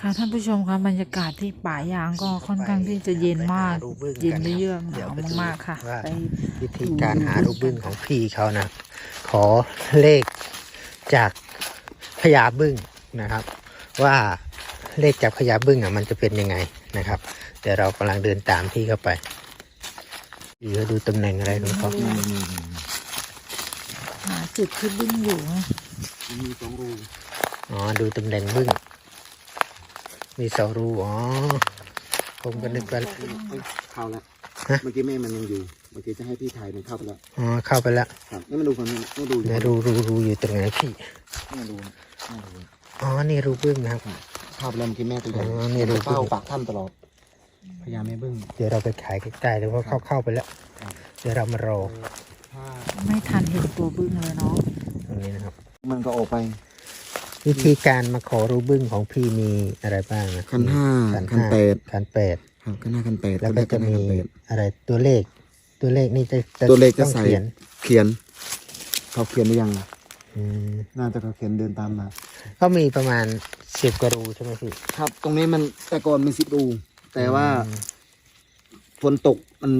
ค่ะท่านผู้ชมคะบรรยากาศที่ป่ายางก็ค่อนข้างที่จะเย็นมากไปหรูบึ้งเย็นกันครับเยือกหเดี๋นายววไปดูมากๆค่ะว่าไปวิธีการหารูปบึ้งของพี่เขานะ ขอเลขจากพญาบึ้งนะครับ ว่าเลขจากพญาบึ้งอะมันจะเป็นยังไงนะครับเดี๋ยวเรากำลังเดินตามพี่เข้าไปพี่เขาดูตำแหน่งอะไรของเขาหาจุดที่บึ้งอยู่นะมีสองรูอ๋อดูตำแหน่งบึ้ง มีสองรูอ๋อผมก็นึกว่าเอ้ยเข้าแล้วฮะเมื่อกี้แม่มันยังอยู่เมื่อกี้จะให้พี่ถ่ายมันเข้าไปแล้วอ๋อเข้าไปแล้วครับนี่มันดูคนนี้ไม่ดูอยู่เดี๋ยวรูรูรูอยู่ตรงไหนพี่แม่ดูแม่ดูอ๋อนี่รูบึ้งนะครับเข้าไปแล้วเมื่อกี้แม่ตัวใหญ่อ๋อนี่ดูเฝ้าปากถ้ำตลอดพยายามไม่บึ้งเดี๋ยวเราไปขายใกล้ๆเลยว่าเข้าเข้าไปแล้วครับเดี๋ยวเรามารอถ้าไม่ทันเห็นตัวบึ้งเลยเนาะตรงนี้นะครับ มันก็ออกไป วิธีการมาขอรูบึ้งของพี่มีอะไรบ้างนะคันห้าขันคันห้าแปดขันแปดครับคันห้าคันแปดแล้วก็จะมีคันแปดอะไรตัวเลข ตัวเลขนี่จะจะตัวเลขจะต้องใส่เขียนเขียน เขาเขียนหรือยังอืมน่าจะเขาเขียนเดินตามมาก็มีประมาณสิบกว่ารูใช่ไหมพี่ครับ ตรงนี้มันแต่ก่อนมีสิบรู แต่ว่าอืมฝนตกมัน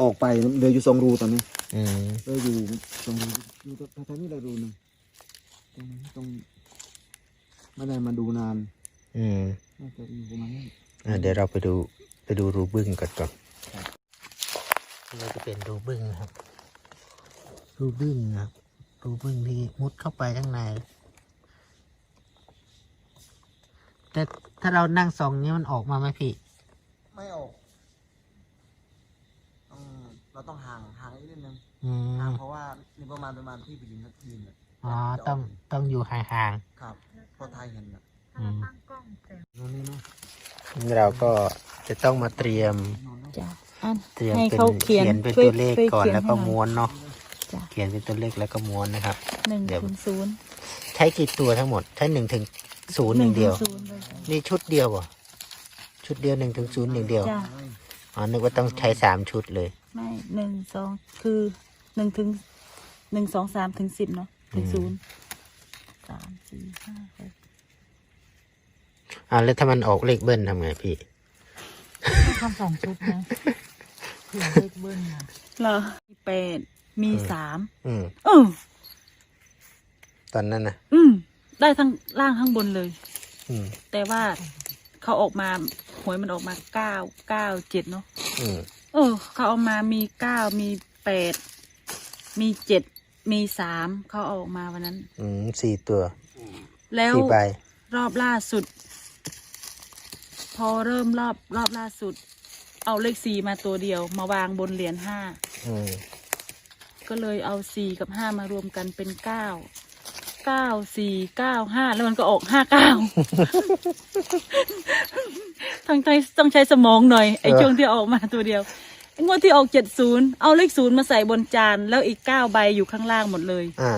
ออกไปเหลืออยู่สองรูตอนนี้อืมเหลืออยู่สองรูมีแต่แถวๆนี้เลยรูหนึ่งตรงนี้ตรง ไม่ได้มาดูนานอืมน่าจะอยู่ประมาณนี้อะเดี๋ยวเราไปดูไปดูรูบึ้งก่อนก่อนครับนี่ก็จะเป็นรูบึ้งนะครับ รูบึ้งนะครับ รูบึ้งที่มุดเข้าไปข้างใน แต่ถ้าเรานั่งส่องนี้มันออกมาไหมพี่ ไม่ออกต้องเราต้องห่างห่างอีกนิดนึงอืห่างมเพราะว่านี่ประมาณประมาณที่ไปยืนยืนน่ะ อ๋อต้องต้องอยู่ห่างครับเพราะไทยเห็นน่ะๆอืมตรงนี้เนาะเราก็จะต้องมาเตรียมนอนเนาะจ้ะอัน เตรียมให้เป็นเขาเขียนเป็นช่วยตัวเลขช่วยก่อนเขียนแล้วก็ให้หน่อยม้วนเนาะจ้ะ เขียนเป็นตัวเลขแล้วก็ม้วนนะครับ หนึ่งเดี๋ยวถึงศูนย์ใช้กี่ตัวทั้งหมดใช้หนึ่งถึงศูนย์หนึ่งเดียว ศูนย์เลยจ้ะนี่ชุดเดียวเหรอชุดเดียวหนึ่งถึงศูนย์หนึ่งเดียวจ้ะอ๋อนึกว่าต้องใช้สามชุดเลย ไม่หนึ่งสองคือหนึ่งถึงหนึ่งสองสามถึงสิบเนาะ ถึงอืมศูนย์สามสี่ห้าหกอ่าแล้วถ้ามันออกเลขเบิ้ลทำไงพี่ ทำสองชุดนะเผื่อเลขเบิ้ลนะเหรอมีแปดมีสามอืม เออตอนนั้นนะอืม ได้ทั้งล่างข้างบนเลย อืม แต่ว่าเขาออกมาหวยมันออกมาเก้าเก้าเจ็ดเนาะอืม เออ เขาเอามามีเก้ามีแปดมีเจ็ด มีสามเขาเอาออกมาวันนั้น อืมสี่ตัวแล้วสี่ใบรอบล่าสุด พอเริ่มรอบรอบล่าสุด เอาเลขสี่มาตัวเดียว มาวางบนเหรียญห้าอืมก็เลยเอาสี่กับห้ามารวมกันเป็นเก้าเก้าสี่เก้าห้าแล้วมันก็ออกห้าเก้าต้องใช้ต้องใช้สมองหน่อยไอ้ช่วงที่ออกมาตัวเดียวไอ้ งวดที่ออกเจ็ดศูนย์เอาเลขศูนย์มาใส่บนจานแล้วอีกเก้าใบอยู่ข้างล่างหมดเลย อ่า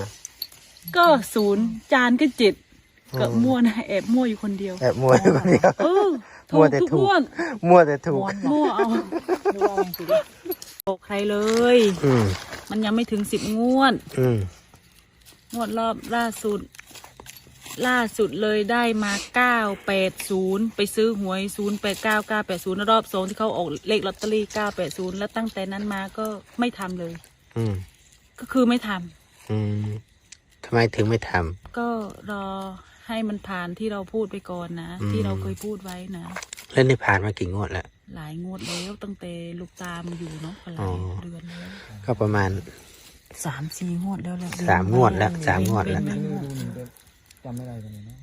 ก็ศูนย์จานก็เจ็ดก็อืมมั่วนะแอบมั่วอยู่คนเดียวแอบมัวอยู่คนเดียวเออมั่ถูวกแต่ทุกถูกงวดมั่วแต่ถูก มั่วเอาบอกใครเลย อืมมันยังไม่ถึงสิบงวด อืมงวดรอบล่าสุด ล่าสุดเลยได้มาเก้าแปดศูนย์ไปซื้อหวยศูนย์แปดเก้าเก้าแปดศูนย์รอบสองที่เขาออกเลขลอตเตอรี่เก้าแปดศูนย์แล้วตั้งแต่นั้นมาก็ไม่ทำเลย อืม ก็คือไม่ทำอืมทำไมถึงไม่ทก็รอให้มันผ่านที่เราพูดไปก่อนนะ อืม ที่เราเคยพูดไว้นะำแล้วนี่ผ่านมากี่งวดแล้ว หลายงวดแล้วตั้งแต่ลูกตามอยู่เนาะหลาอ๋ยอเดือนแล้วก็ประมาณ สามสี่งวดแล้วแหละสามงวดแล้วสามงวดแล้ว เป็นดูเป็นนี่ก็ จำไม่ได้ตอนนี้นะ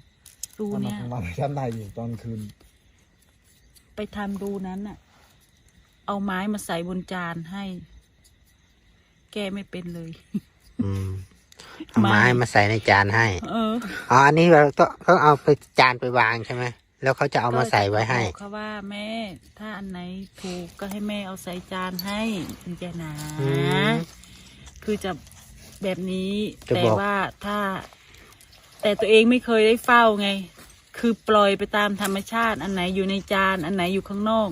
ดูตอนมาเนี่ยกลางวันจำได้อยู่ตอนคืนไปทำดูนั้นน่ะ เอาไม้มาใส่บนจานให้ แก้ไม่เป็นเลย อืมเอาไม่ไม้มาใส่ในจานให้ เอออ๋อ อันนี้เราต้องต้องเอาไปจานไปวางใช่ไหม แล้วเขาจะเอามาใส่ไว้ให้ ก็บอกเขาว่าแม่ ถ้าอันไหนถูกก็ให้แม่เอาใส่จานให้ถึงจะหนาอืมคือจะแบบนี้ จะแต่บอก ว่าถ้า แต่ตัวเองไม่เคยได้เฝ้าไง คือปล่อยไปตามธรรมชาติ อันไหนอยู่ในจานอันไหนอยู่ข้างนอก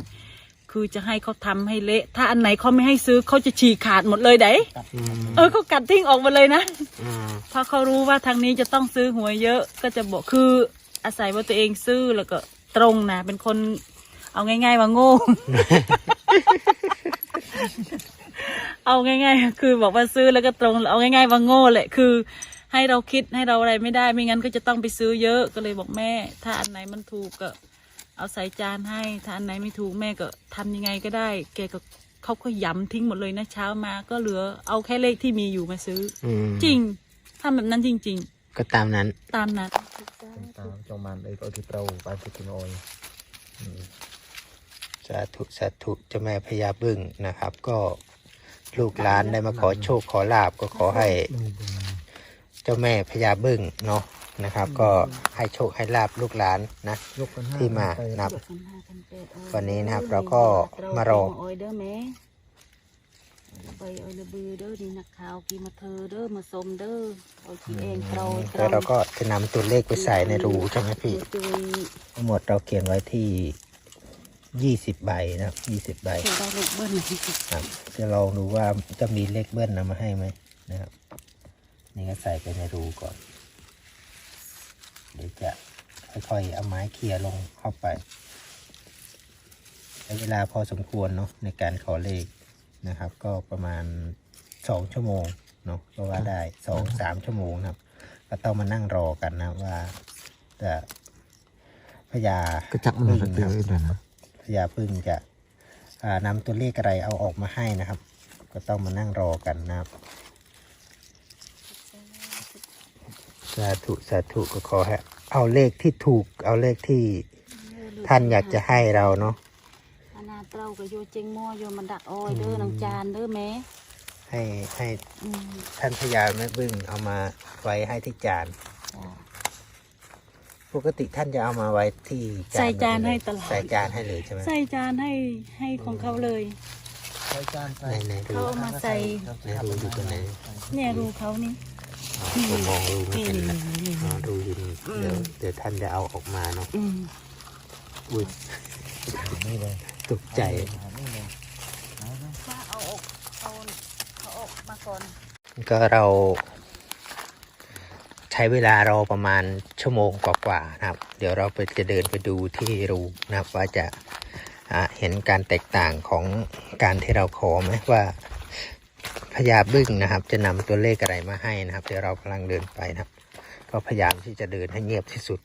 คือจะให้เขาทำให้เละ ถ้าอันไหนเขาไม่ให้ซื้อเขาจะฉีกขาดหมดเลยเด้อืมเออเขากัดทิ้งออกมาเลยนะอืมเพราะเขารู้ว่าทางนี้จะต้องซื้อหวยเยอะก็จะบอกคืออาศัยว่าตัวเองซื่อแล้วก็ตรงนะเป็นคนเอาง่าย ๆ ว่าโง่ เอาง่าย ๆ คือบอกว่าซื้อแล้วก็ตรงเอาง่าย ๆ ว่าโง่แหละคือ ให้เราคิดให้เราอะไรไม่ได้ ไม่งั้นก็จะต้องไปซื้อเยอะก็เลยบอกแม่ ถ้าอันไหนมันถูกก็ เอาใส่จานให้ ถ้าอันไหนไม่ถูกแม่ก็ทำยังไงก็ได้ แกก็เขาก็ย้ำทิ้งหมดเลยนะเช้ามา ก็เหลือเอาแค่เลขที่มีอยู่มาซื้ออจริงทำแบบนั้นจริง ๆ ก็ตามนั้น ตามนั้นตามจงมันเลยก็ที่เราไปที่กินโอยสาธุสาธุเจ้าแม่พญาบึ้งนะครับ ก็ลูกหลานได้มาขอโชคขอลาบก็ขอให้ เจ้าแม่พญาบึ้งเนาะนะครับ ก็ให้โชคให้ลาบลูกหลานนะที่มานับ วันนี้นะครับเราก็มารอไปเอาระบือเด้อดีนักข่าวกีมาเธอเด้อมาสมเด้อเอากีเองเราแล้วเราก็จะนำตัวเลขไปใส่ในรูใช่ไหมพี่ทั้งหมดเราเขียนไว้ที่ยี่สิบใบนะยี่สิบใบจะลองดูว่าจะมีเลขเบิ้ลนำมาให้ไหมนะครับ นี่ก็ใส่ไปในรูก่อน เดี๋ยวจะค่อยๆเอาไม้เคลียลงเข้าไปใช้เวลาพอสมควรเนาะในการขอเลขนะครับ ก็ประมาณสองชั่วโมงเนาะก็ว่าได้สองสามชั่วโมงนะครับ ก็ต้องมานั่งรอกันนะว่าจะพญากระจักมันจะเตือนนะพญาพึ่งจะนำตัวเลขอะไรเอาออกมาให้นะครับ ก็ต้องมานั่งรอกันนะครับ สาธุสาธุก็ขอให้เอาเลขที่ถูก เอาเลขที่ท่านอยากจะให้เราเนาะอนาเต้าก็โยเจงมัโยมันดักอ้อยเด้อนังจานเด้อแม่ให้ให้ท่านพยาแม่บึ้งเอามาไว้ให้ที่จาน ปกติท่านจะเอามาไว้ที่จานใส่จานให้ตลอดใส่จานให้เลยใช่ไหมใส่จานให้ให้ของเขาเลยใส่จานไหนเขาเอามาใส่เนี่ยเนี่ยรูเขานี่ ผมมองดูไม่เห็นนะอ๋อดูดินเดี๋ยวเดี๋ยวท่านจะเอาออกมาเนาะอุ้ยเตกใจเอาออกเอาเอาออกมาก่อนก็เราใช้เวลารอประมาณชั่วโมงกว่ากว่านะครับ เดี๋ยวเราไปจะเดินไปดูที่รูนะครับว่าจะเห็นการแตกต่างของการที่เราขอไหมว่า พญาบึ้งนะครับ จะนำตัวเลขอะไรมาให้นะครับ เดี๋ยวเรากำลังเดินไปนะครับ ก็พยายามที่จะเดินให้เงียบที่สุด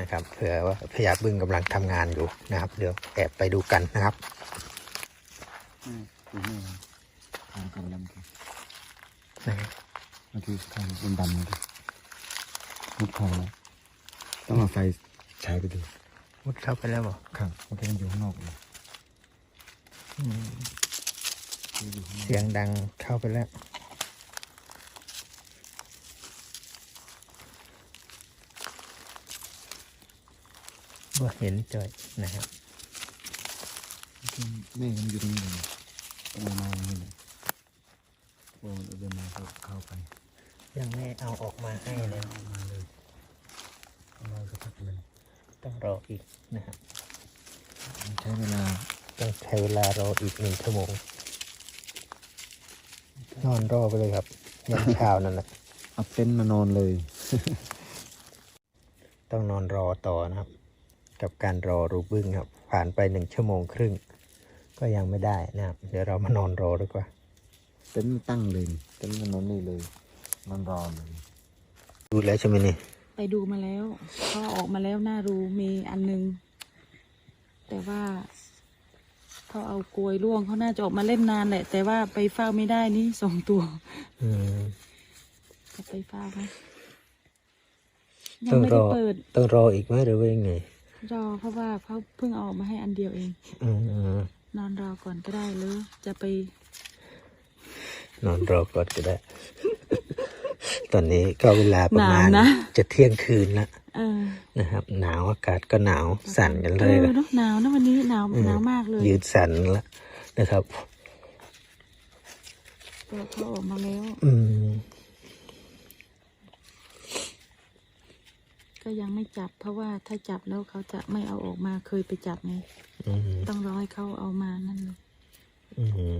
นะครับ เผื่อว่าพญาบึ้งกำลังทำงานอยู่นะครับ เดี๋ยวแอบไปดูกันนะครับทางกำลังนะครับเมื่อกี้ทางเป็นดำเลยมุดพอแล้วต้องเอาไฟใช้ไปดูมุดเข้าไปแล้วเหรอครับมันยังอยู่ข้างนอกอยู่ เสียงดังเข้าไปแล้วว่าเห็นจ่อยนะครับนี่มันอยู่ตรงนี้เลยตรงมานี่เลยโอ้เดินมาก็เข้าไป ยังไม่เอาออกมาให้เลยมาเลยเอามาสักพักเลยต้องรออีกนะครับใช้เวลาต้องใช้เวลารออีกหนึ่งชั่วโมง นอนรอไปเลยครับยันเช้านั่นแหละเอาเต็นท์มานอนเลย ต้องนอนรอต่อนะครับ กับการรอรูบึ้งครับ ผ่านไปหนึ่งชั่วโมงครึ่ง ก็ยังไม่ได้นะครับ เดี๋ยวเรามานอนรอดีกว่า เต็นท์ตั้งเลยเต็นท์มานอนนี่เลยนอนรอเลยดูแล้วใช่ไหมนี่ไปดูมาแล้วเขาออกมาแล้วหน้ารูมีอันหนึง แต่ว่า เขาเอากลวยล่วงเขาน่าจะออกมาเล่นนานแหละ แต่ว่าไปเฝ้าไม่ได้นี่สองตัวอืมจะไปเฝ้าไหมยัต้องงไม่รได้อเปิด ต้องรออีกไหมหรือว่ายังไงรอเพราะว่าเขาเพิ่งเอาออกมาให้อันเดียวเอง อืมอืมนอนรอก่อนก็ได้หรือจะไป นอนรอก่อนก็ได้ ตอนนี้ก็เวลาประมาณหนาวนะ จะเที่ยงคืนแล้วเออนะครับ หนาวอากาศก็หนาวสั่นกันเอเลยอนะเนอะหนาวนะวันนี้หนาวหนาวมากเลยยืดสั่นแล้วนะครับแต่เขาออกมาแล้ว อืม ก็ยังไม่จับ เพราะว่าถ้าจับแล้วเขาจะไม่เอาออกมาเคยไปจับไงอืมต้องรอให้เขาเอามานั่นเลยอืม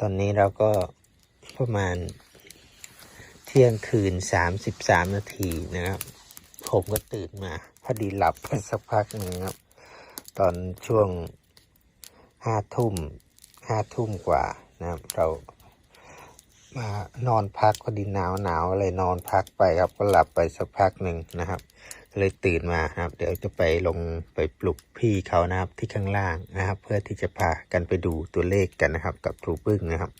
ตอนนี้เราก็ ประมาณ เที่ยงคืนสามสิบสามนาทีนะครับ ผมก็ตื่นมา พอดีหลับไปสักพักหนึ่งครับ ตอนช่วงห้าทุ่มห้าทุ่มกว่านะครับ เรามานอนพักพอดีหนาวหนาวอะไรนอนพักไปครับ ก็หลับไปสักพักหนึ่งนะครับ เลยตื่นมาครับ เดี๋ยวจะไปลงไปปลุกพี่เขานะครับที่ข้างล่างนะครับ เพื่อที่จะพากันไปดูตัวเลขกันนะครับ กับครูบึ้งนะครับ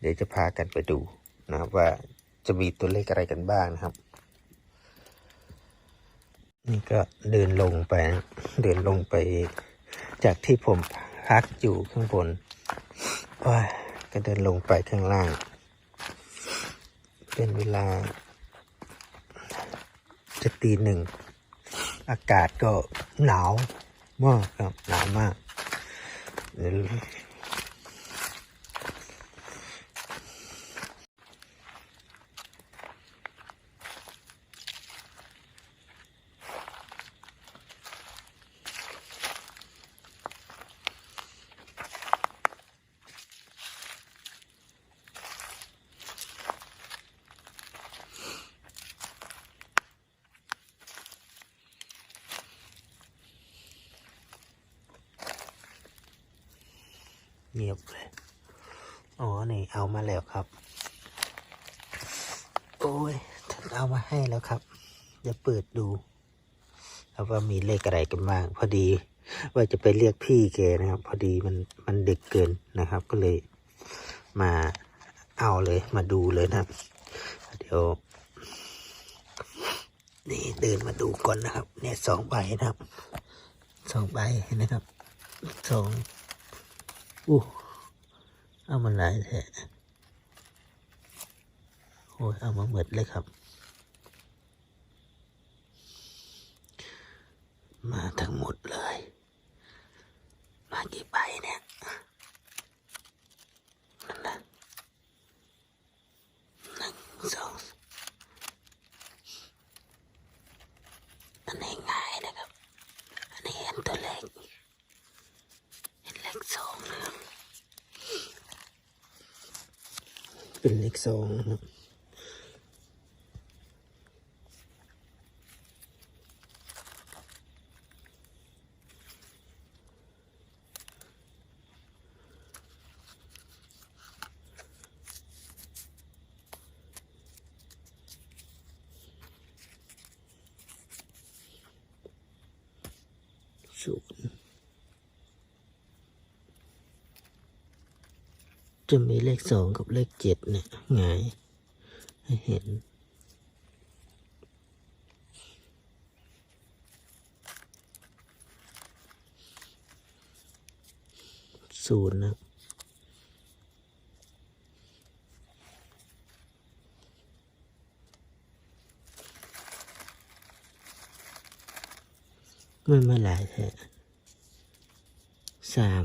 เดี๋ยวจะพากันไปดูนะครับว่าจะมีตัวเลขอะไรกันบ้างนะครับ นี่ก็เดินลงไปนะเดินลงไป จากที่ผมพักอยู่ข้างบนว้าก็เดินลงไปข้างล่าง เป็นเวลาจะตีหนึ่ง อากาศก็หนาวมากครับหนาวมากเดี๋ยว เงียบเลย อ๋อ นี่เอามาแล้วครับ โอ้ยท่านเอามาให้แล้วครับ เดี๋ยวเปิดดู ครับว่ามีเลขอะไรกันบ้างพอดีว่าจะไปเรียกพี่แกนะครับ พอดีมันมันเดึกเกินนะครับ ก็เลยมาเอาเลยมาดูเลยนะครับเดี๋ยว นี่เดินมาดูก่อนนะครับ เนี่ยสองใบนะครับสองใบนะครับสองอู้เอามาหลายแท้โอ้ยเอามาหมดเลยครับ มาทั้งหมดเลย มากี่ใบเนี่ยนั่นนะหนึ่งสองอันนี้ง่ายนะครับ อันนี้เห็นตัวเลขเห็นเลขสองนะเป็นเลขสองนะ จะมีเลขสองกับเลขเจ็ดเนี่ยหงให้เห็น ศูนย์นะไม่มาหลายแท้สาม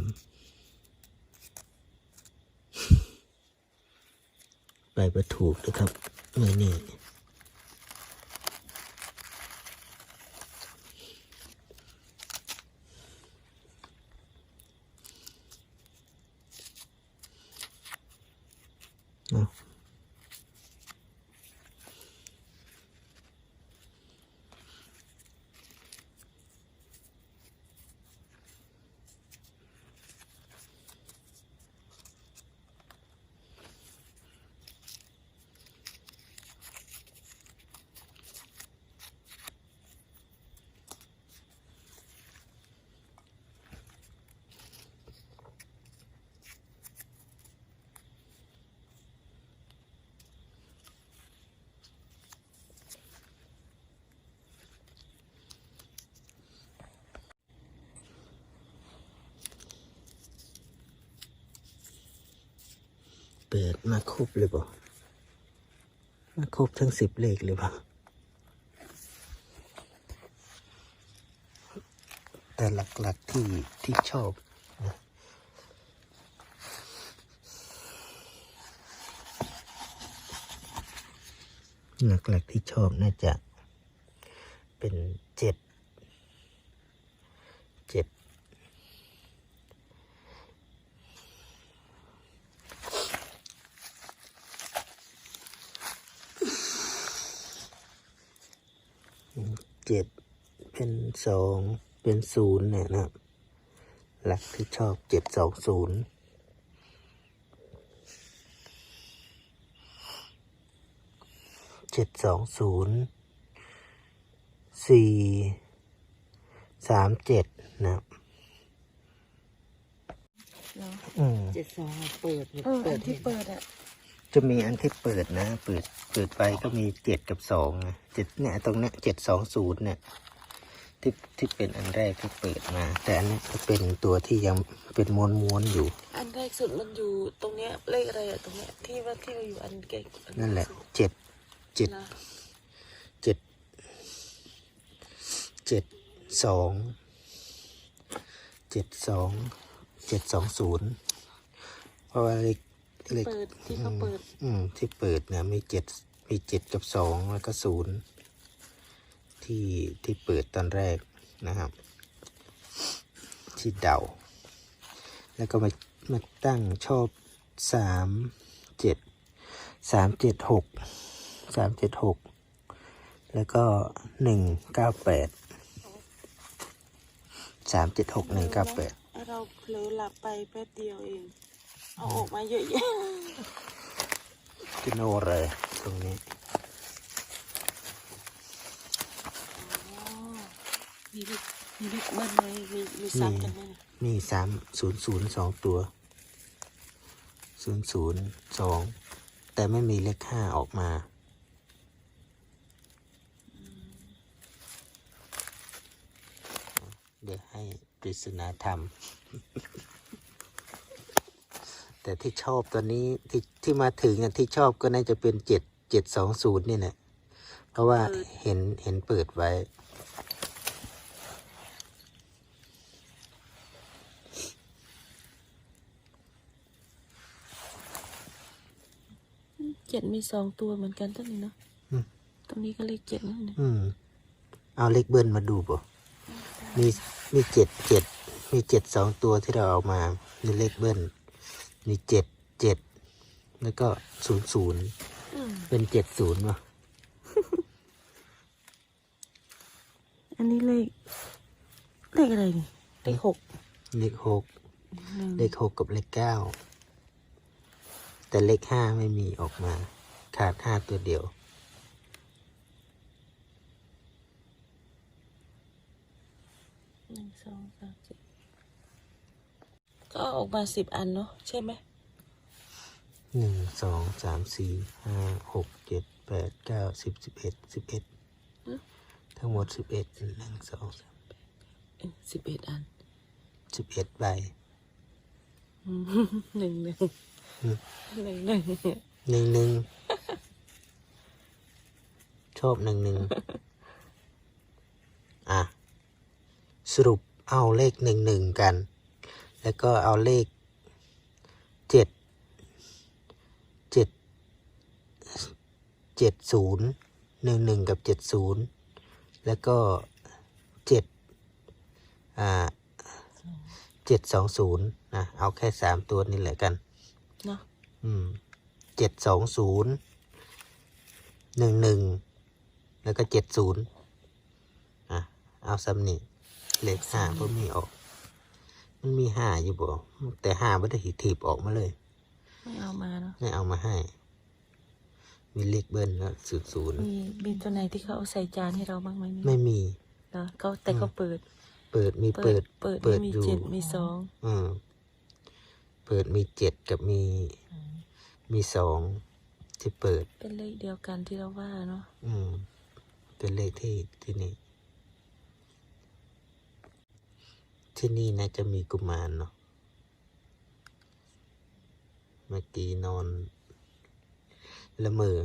ไปประถูกนะครับเมื่อนี่ ปิดมาครบเลยบ่มาครบทั้งสิบเลขเลยบ่แต่หลักๆที่ที่ชอบนะหลักๆที่ชอบน่าจะเป็นเจ็ด เจ็ด เเจ็ดเป็นสองเป็นศูนย์เนี่ยนะหลักที่ชอบเจ็ดสองศูนย์เจ็ดสองศูนย์สี่สามเจ็ดนะเออเจ็ดสองเปิดเอออันที่เปิดอะ จะมีอันที่เปิดนะ เปิด เปิดไปก็มีเจ็ดกับสองนะเจ็ดเนี่ยตรงเนี้ยเจ็ดสองศูนย์เนี่ยที่ที่เป็นอันแรกที่เปิดมา แต่อันนี้จะเป็นตัวที่ยังเป็นม้วนม้วนๆอยู่ อันแรกสุดมันอยู่ตรงเนี้ยเลขอะไรอะตรงเนี้ยที่ว่าที่เราอยู่อันเก่งอันั่นแหละเจ็ดเจ็ดนะเจ็ดเจ็ดสองเจ็ดสองเจ็ดสองศูนย์เพราะว่าเลข เลขเปิดที่เขาเปิด อืมที่เปิดเนี่ยมีเจ็ดมีเจ็ดกับสองแล้วก็ศูนย์ที่ที่เปิดตอนแรกนะครับ ที่เดา แล้วก็มามาตั้งชอบสามเจ็ดสามเจ็ดหกสามเจ็ดหกแล้วก็หนึ่งเก้าแปดสามเจ็ดหกหนึ่งเก้าแปดเราเผลอหลับไปแป๊บเดียวเอง เอาออกมาเยอะแยะกิโนเลยตรงนี้มีลูกมีลูกเบิ้ลไหมมีมีซับกันไหมเนี่ยมีสามศูนย์ศูนย์สองตัวศูนย์ศูนย์สองแต่ไม่มีเลขห้าออกมาเดี๋ยวให้ปริศนาธรรม แต่ที่ชอบตอนนี้ที่ที่มาถึงอะที่ชอบก็น่าจะเป็นเจ็ดเจ็ดสองศูนย์นี่แหละเพราะว่าเห็นเห็นเปิดไว้ เจ็ดมีสองตัวเหมือนกันตั้งนี้เนาะอืม ตรงนี้ก็เลขเจ็ดนั่นเนี่ยอืม เอาเลขเบิ้ลมาดูป่ะมีมีเจ็ดเจ็ดมีเจ็ดสองตัวที่เราเอามามีเลขเบิ้ล มีเจ็ดเจ็ดแล้วก็ศูนย์ศูนย์อืมเป็นเจ็ดศูนย์วะอันนี้เลขเลขอะไรนี่เลขหกเลขหกหนึ่งเลขหกกับเลขเก้าแต่เลขห้าไม่มีออกมา ขาดห้าตัวเดียว หนึ่งสองสามสี่ ก็เอาออกมาสิบอันเนาะใช่ไหมหนึ่งสองสามสี่ห้าหกเจ็ดแปดเก้าสิบสิบเอ็ดสิบเอ็ดทั้งหมดสิบเอ็ดหนึ่งสองสามสิบเอ็ดอันสิบเอ็ดใบอืมหนึ่งหนึ่งอืมหนึ่งหนึ่งหนึ่งหนึ่งชอบหนึ่งหนึ่งอะสรุปเอาเลขหนึ่งหนึ่งกัน แล้วก็เอาเลขเจ็ดเจ็ดเจ็ดศูนย์หนึ่งหนึ่งกับเจ็ดศูนย์แล้วก็เจ็ดอ่าเจ็ดสองศูนย์นะเอาแค่สามตัวนี่แหละกันเนาะอืมเจ็ดสองศูนย์หนึ่งหนึ่งแล้วก็เจ็ดศูนย์อะเอาซ้ำนี่เลขห้าพวกมีออก มันมีห้าอยู่บ่แต่ห้าไม่ได้ถีบออกมาเลย ไม่เอามาเนาะไม่เอามาให้ มีเลขเบิ้ลแล้วศูนย์ศูนย์มีมีตัวไหนที่เขาเอาใส่จานให้เราบ้างไหมไม่มีเหรอเขาแต่เขาเปิด เปิดมีเปิด เปิดเปิดมีอยู่เจ็ดมีสองอืมเปิดมีเจ็ดกับมีมีสองที่เปิด เป็นเลขเดียวกันที่เราว่าเนาะอืมเป็นเลขที่ที่นี่ ที่นี่นะจะมีกุมารเนาะ เมื่อกี้นอน ละเมอ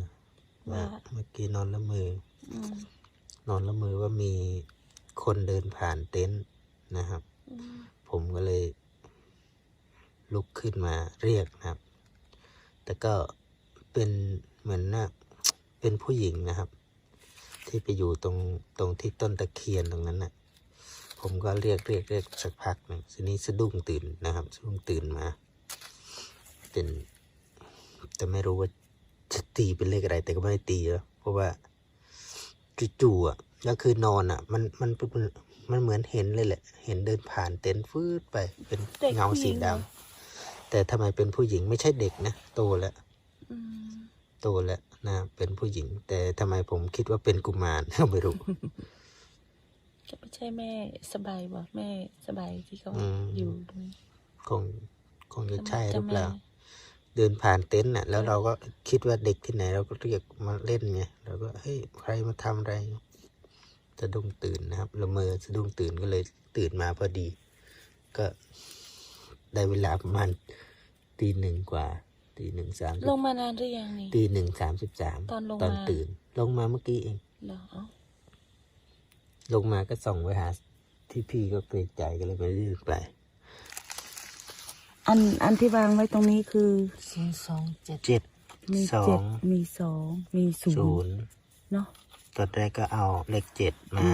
ว่า เมื่อกี้นอนละเมอ อืมนอนละเมอว่ามีคนเดินผ่านเต็นท์นะครับ อืมผมก็เลย ลุกขึ้นมาเรียกนะครับ แต่ก็เป็นเหมือนนะเป็นผู้หญิงนะครับ ที่ไปอยู่ตรงตรงที่ต้นตะเคียนตรงนั้นน่ะ ผมก็เรียกเรียกเรียกสักพักหนึ่งทีนี้สะดุ้งตื่นนะครับสะดุ้งตื่นมาเป็นแต่ไม่รู้ว่าจะตีเป็นเลขอะไร แต่ก็ไม่ได้ตีแล้วเพราะว่าจู่ๆอะก็คือนอนอะ มันมันมันมันเหมือนเห็นเลยแหละ เห็นเดินผ่านเต็นท์ฟืดไปเป็นเงาสีดำแต่ทำไมเป็นผู้หญิงไม่ใช่เด็กนะโตแล้วอืมโตแล้วนะเป็นผู้หญิง แต่ทำไมผมคิดว่าเป็นกุมารก็ไม่รู้ จะไม่ใช่แม่สบายบ่แม่สบายที่เขาอืม อยู่ด้วยคงคงจะใช่หรือจ้าเปล่าแม่เดินผ่านเต็นท์น่ะ แล้วเราก็คิดว่าเด็กที่ไหน เราก็เรียกมาเล่นไงเราก็เฮ้ยใครมาทำอะไรสะดุ้งตื่นนะครับละเมอสะดุ้งตื่นก็เลยตื่นมาพอดี ก็ได้เวลาประมาณตีหนึ่งกว่าตีหนึ่งสามลงมานานหรือยังนี่ ตีหนึ่งสามสิบสามตอนลงตอนมา ตื่น ลงมาเมื่อกี้เอง เหรอเอ้า ลงมาก็ส่องไปหาที่พี่ก็เกรงใจก็เลยไม่รีบไป อันอันที่วางไว้ตรงนี้คือศูนย์สองเจ็ดเจ็ดมีสอเจ็ดงมีสองมีศูศูนนย์ย์เนาะ ตอนแรกก็เอาเลขเจ็ดมา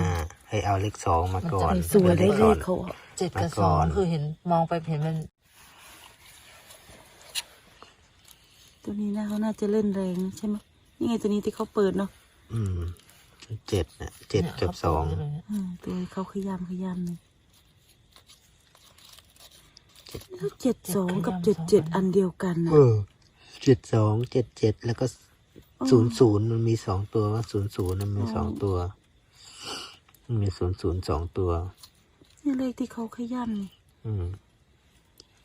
ให้เอาเลขสองมาก่อนสวยได้มาเลก่อขน เขาอะเจ็ดกับมาก่สอองนคือเห็นมองไปเห็นมันตัวนี้นะเขาน่าจะเล่นแรงนะใช่ไหมนี่ไงตัวนี้ที่เขาเปิดเนาะอืม เจ็ดนะเจ็ดกับสองอืมตัวเขาขยำขยำเลยเจ็ดสองกับเจ็ดเจ็ดอันเดียวกันนะเออเจ็ดสองเจ็ดเจ็ดแล้วก็ศูนย์ศูนย์มันมีสองตัวว่าศูนย์ศูนย์มันมีสองตัวมันมีศูนย์ศูนย์สองตัวนี่เลขที่เขาขยำนี่อืม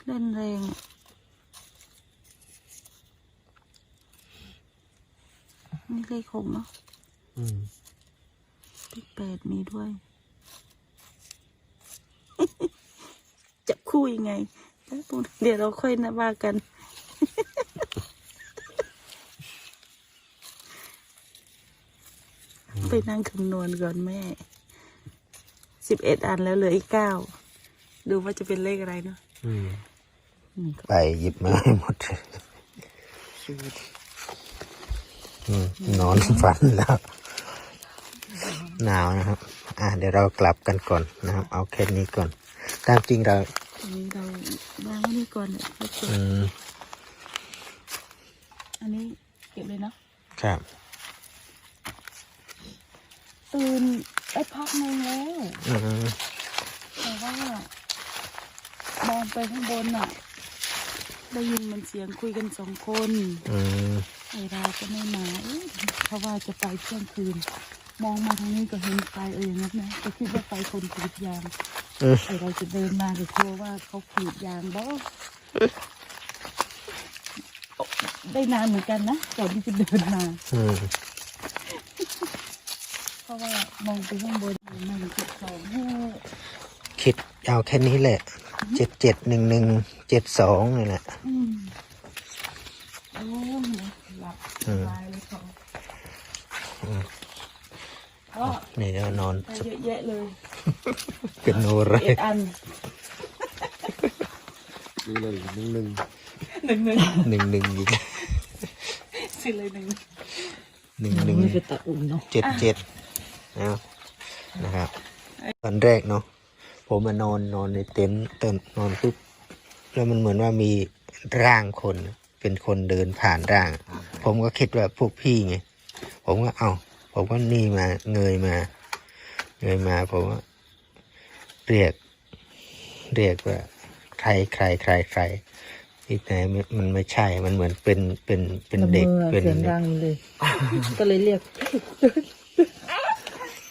เล่นแรงอะนี่เลขหกเนาะอืม เลขแปดมีด้วยจะคู่ยังไง เดี๋ยวเราค่อยนะว่ากัน ไปนั่งคำนวณก่อนแม่ สิบเอ็ดอันแล้วเหลืออีกเก้า ดูว่าจะเป็นเลขอะไรเนาะอืมนี่ก็ไปหยิบมาให้หมดอืมนอนฝันแล้ว หนาวนะครับ อะเดี๋ยวเรากลับกันก่อนนะครับ เอาแค่นี้ก่อน ตามจริงเราอันนี้เราวางไว้นี่ก่อนเนี่ยแล้วเก็บอืมอันนี้เก็บเลยเนาะครับ ตื่นได้พักหนึงแล้ว อืมแต่ว่ามองไปข้างบนน่ะ ได้ยินเหมันเสียงคุยกันสองคน อืมไอเราก็ไม่มาเอ๊ะเพราะว่าจะไปเที่ยงคืน มองมาทางนี้ก็เห็นไฟเออนันนะก็คิดว่าไฟคนกรีดยางอืมไอเราจะเดินมาก็กลัวว่าเขากรีดยางบ่ได้นานเหมือนกันนะก่อนที่จะเดินมา อืมเพราะว่ามองไปข้างบนมันเจ็ดสองโอ้คิดเอาแค่นี้แหละเจ็ดเจ็ดหนึ่งหนึ่งเจ็ดสองนี่แหละ อืมโอ้หลับสบายเลยเขา ก็นี่ก็นอนไปเยอะแยะเลยเป็นโนไรเอ็ดอันนี่เลยหนึ่งหนึ่งหนึ่งหนึ่งหนึ่งหนึ่งอีกสิเลยหนึ่งหนึ่งหนึ่งไม่ไปตัดอุ่นเนาะเจ็ดเจ็ดนะนะครับตอนแรกเนาะผมมานอนนอนในเต็นท์เต็นท์นอนปุ๊บแล้วมันเหมือนว่ามีร่างคนเป็นคนเดินผ่านร่าง ผมก็คิดว่าพวกพี่ไงผมก็เอา ผมก็นี่มาเงยมา เงยมาผมก็เรียก เรียกว่า ใครใครใครใครที่ไหนมันมันไม่ใช่ มันเหมือนเป็นเป็นเป็นเด็กละเป็นเสียงดังเลย ก็เลยเรียก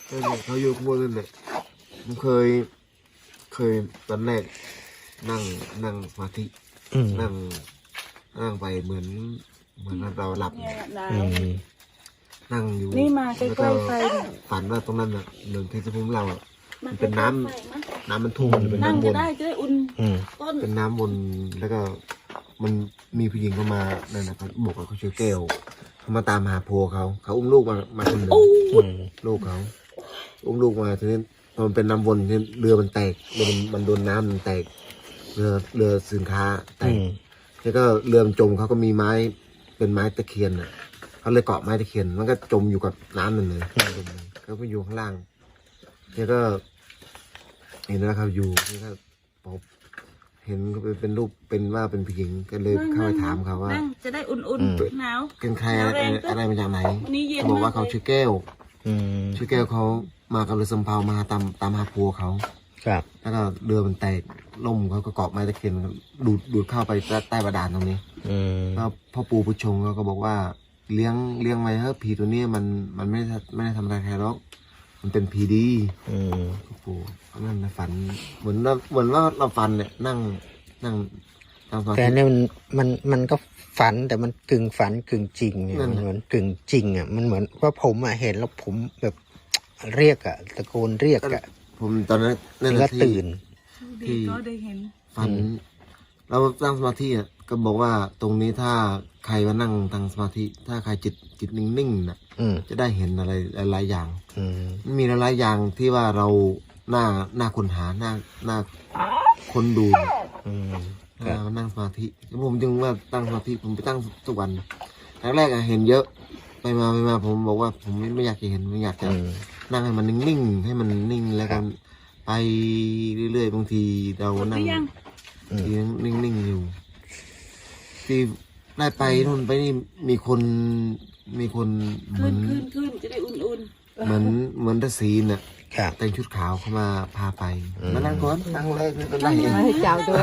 เออเนี่ยเขาอยู่ข้างบนนั่นแหละผมเคย เคยตอนแรกนั่งนั่งสมาธิอืมนั่งนั่งไปเหมือน เหมือนเราหลับเนี่ยห นาวอืมนั่งอยู่นี่มาใกล้ๆแล้วก็ไฟเนี่ยฝันว่าตรงนั้นน่ะหนึ่งที่ผมเราอะมัมันเป็นน้ำใกล้ๆไฟมั้ยน้ำมันทุ่งมันเป็นนั่งน้ำวจะนได้จะได้อุ่นอืมต้นเป็นน้ำวนแล้วก็มันมีผู้หญิงเข้ามานั่นนะเขาบอกว่าเขาชื่อแก้วเขามาตามหาผัวเขาเขาอุ้มลูกมามาคนหนึ่งอืมลูกเขาอุ้มลูกมาทีนี้พอมันเป็นน้ำวนทีนี้เรือมันแตกเรือมันมันโดนน้ำมันแตกเรือเรือสินค้าแตอืก มแล้วก็เรือมันจมเขาก็มีไม้เป็นไม้ตะเคียนอะ เขาเลยเกาะไม้ตะเคียนมันก็จมอยู่กับน้ำนั่นเลยจมเลยเขาก็อยู่ข้างล่างแล้วก็ เห็นว่าเขาอยู่นี่ก็พอเห็นก็เป็นรูปเป็นว่าเป็นผู้หญิงก็เลยเข้าไปถามเขาว่า นั่งจะได้อุ่นๆหนาวเป็นใครอะไรอะไรมาจากไหนวันนี้เย็นเขาบอกว่าเขาชื่อแก้วอืมชื่อแก้วเขามากับเรือสำเภามาตามตามหาพัวเขาครับ แล้วก็เรือมันแตกล่มเขาก็เกาะไม้ตะเคียนดูดดูดเข้าไปใต้ใต้บาดาลตรงนี้อืมแล้วพ่อปู่ผู้ชงเขาก็บอกว่า เลี้ยงเลี้ยงไว้เถอะผีตัวนี้มันมันไม่ได้ไม่ได้ทำอะไรใครหรอกมันเป็นผีดีอืมพ่อปู่นั่นนะฝันเหมือนเราเหมือนว่าเราฝันเนี่ยนั่งนั่งนั่งสมาแต่ธิเนี่ยมันมันมันก็ฝันแต่มันกึ่งฝันกึ่งจริงเนี่ยนั่นมันน่ะ เหมือนกึ่งจริงอะมันเหมือนว่าผมอะเห็นแล้วผมแบบเรียกอะตะโกนเรียกอะผมตอนนั้นนั่นแล้วนะที่ ตื่นที่ก็ได้เห็น ฝัน เราตั้งสมาธิอะ ก็บอกว่าตรงนี้ถ้าใครมานั่งทางสมาธิ ถ้าใครจิตจิตนิ่งๆน่ะอืมจะได้เห็นอะไรหลายๆอย่าง อืมมันมีหลายๆอย่างที่ว่าเราหน้าหน้าคนหาหน้าหน้าคนดูน่ะอืมคอ่ารับมานั่งสมาธิผมจึงว่าตั้งสมาธิผมไปตั้งทุกวันแรกๆอะเห็นเยอะ ไปมาไปมาผมบอกว่าผมไม่ไม่อยากจะเห็นไม่อยากจะ อืม นั่งให้มันนิ่งๆ ให้มันนิ่งแล้วกันไปเรื่อยๆ บางทีเราหมดหนั่งรือยังทีนิ่งๆอยู่ ที่ได้ไปนู่นไปนี่มีคนมีคนเหมืขึ้อนนขึ้นขึ้นจะได้อุ่นๆเหมือนเหมือนทศีนน่ะครับ แต่งชุดขาวเข้ามาพาไปอืมมานั่งก่อนนั่งเลยไม่เป็นไรให้เจ้าด้วย